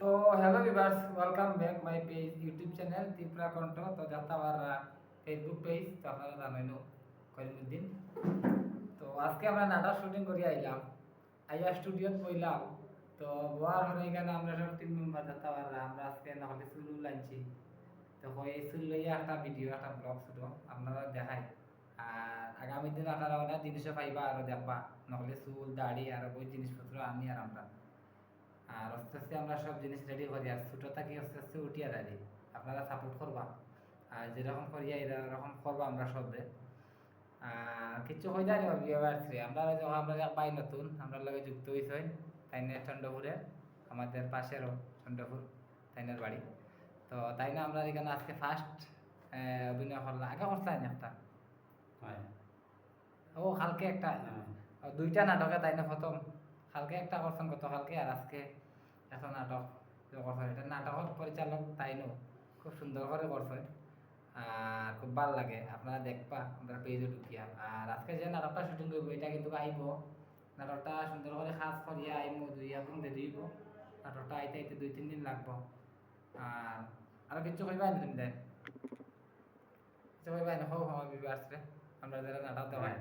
তো hello viewers welcome back my page YouTube channel Tripura Kantha তো যাতা আমার ফেসবুক পেজ তো আপনারা জানেন করিমুদ্দিন। তো আজকে আমরা নাটক শুটিং করে আইলাম। আইয়া স্টুডিওত বইলাম। তো বোয়ার হলে এখানে আমরা সব টিম মেম্বার যাতা পারলাম আমরা আজকে নাহলে চুল লাইনছি। তো ওই চুল লইয়া একটা ভিডিও একটা ব্লগ শুটো, আপনারা দেখাই। আর আগামী দিন আপনারা অনেক জিনিসও পাইবা আর দেখবা। নহলে চুল, দাড়ি আর ওই জিনিসপত্র আনি আর আমরা। আর আস্তে আস্তে আমরা সব জিনিস রেডি করি আর ছোটো থাকি আস্তে আস্তে উঠিয়া দাঁড়ি। আপনারা সাপোর্ট করবা। আর যেরকম করিয়া এরকম করবা আমরা সবে। আর কিছু হয়ে যায় বাড়ছে আমরা আমরা পাই নতুন আমরা লগে যুক্ত হয়েছে তাই নিয়ে চন্দ্রপুরে আমাদের পাশেরও চন্দ্রপুর তাইনের বাড়ি। তো তাই না আমরা এখানে আজকে ফার্স্ট অভিনয় করলাম। আগে করছিলাম একটা। ও কালকে একটা। হ্যাঁ। দুইটা নাটকে তাই না প্রথম। কালকে একটা করছেন কালকে আর আজকে একটা নাটক করছেন, এটা নাটকের পরিচালক তাই নো খুব সুন্দর করে করছে আর খুব ভালো লাগে, আপনারা দেখবা আমরা পেজে ঢুকিয়া। আর আজকে যে নাটকটা শুটিং করব, এটা কিন্তু আইব নাটকটা সুন্দর করে খাস করিয়া আইব দুই এখন দেরি হইব। নাটকটা আইতে আইতে দুই তিন দিন লাগবো। আর আরও কিছু কইবা নি তুমি দেন? কিছু কইবা না হো আমার বিবাহ আমরা যারা নাটক দেওয়া হ্যাঁ।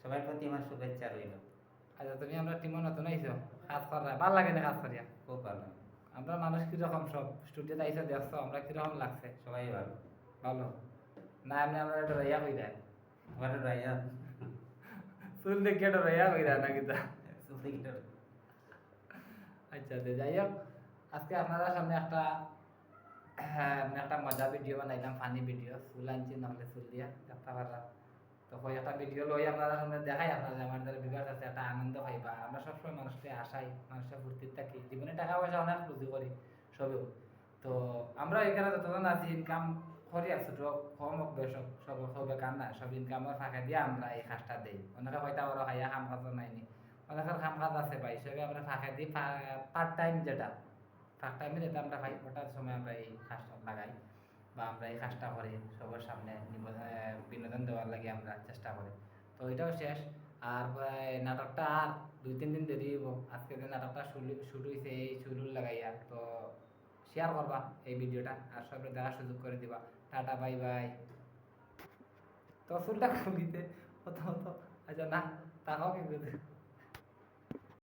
সবার প্রতি আমার শুভেচ্ছা রইল। আচ্ছা তুমি আমরা টিমও নতুন আইছো কাজ করা ভালো লাগে না কাজ করিয়া খুব ভালো আমরা মানুষ কীরকম সব? স্টুডিওতে আইসো দেখছ আমরা কীরকম লাগছে? সবাই ভালো। ভালো। না এমনি আমরা একটা রইয়া হই যায়। আমার রাইয়া চুল দেখে একটা রইয়া হই যায় না কিন্তু আচ্ছা তো যাই হোক। আজকে আপনারা সামনে একটা হ্যাঁ, আমি একটা মজা ভিডিও বানাইলাম ফানি ভিডিও চুল আনছি নাহলে চুল দিয়া। দেখতে পারলাম তো ওই একটা ভিডিও লই আপনারা সামনে দেখাই আপনারা আমার যারা বিকাশ আছে একটা আনন্দ পাইবা আমরা সবসময় মানুষকে আশাই মানুষের ফুর্তির থাকি জীবনে টাকা পয়সা অনেক রুজি করি, সবেও। তো আমরা এখানে যতজন আছি ইনকাম করি আছো তো কম হোক সব সবে কাম না সব ইনকামের ফাঁকে দিয়ে আমরা এই কাজটা দিই। অনেকে হয়তো আবার হাইয়া কাম কাজ নাইনি। অনেকের কাম কাজ আছে ভাই, সবে আমরা ফাঁকে দিই পার্ট টাইম যেটা পার্ট টাইমে যেটা আমরা পাই ওটার সময় আমরা এই কাজটা লাগাই। বা আমরা এই কাজটা করি, সবার সামনে বিনোদন দেওয়ার লাগে আমরা চেষ্টা করি। তো এটাও শেষ। আর নাটকটা আর দুই, তিন দিন দেরি হইব। আজকে যে নাটকটা শুরু শুরু হয়েছে এই শুরু লাগাইয়া, তো শেয়ার করবা এই ভিডিওটা। আর সবাই দেখার সুযোগ করে দিবা। Tata, bye bye. তো চুলটা খুলিতে প্রথমত আচ্ছা না, তাকাও কি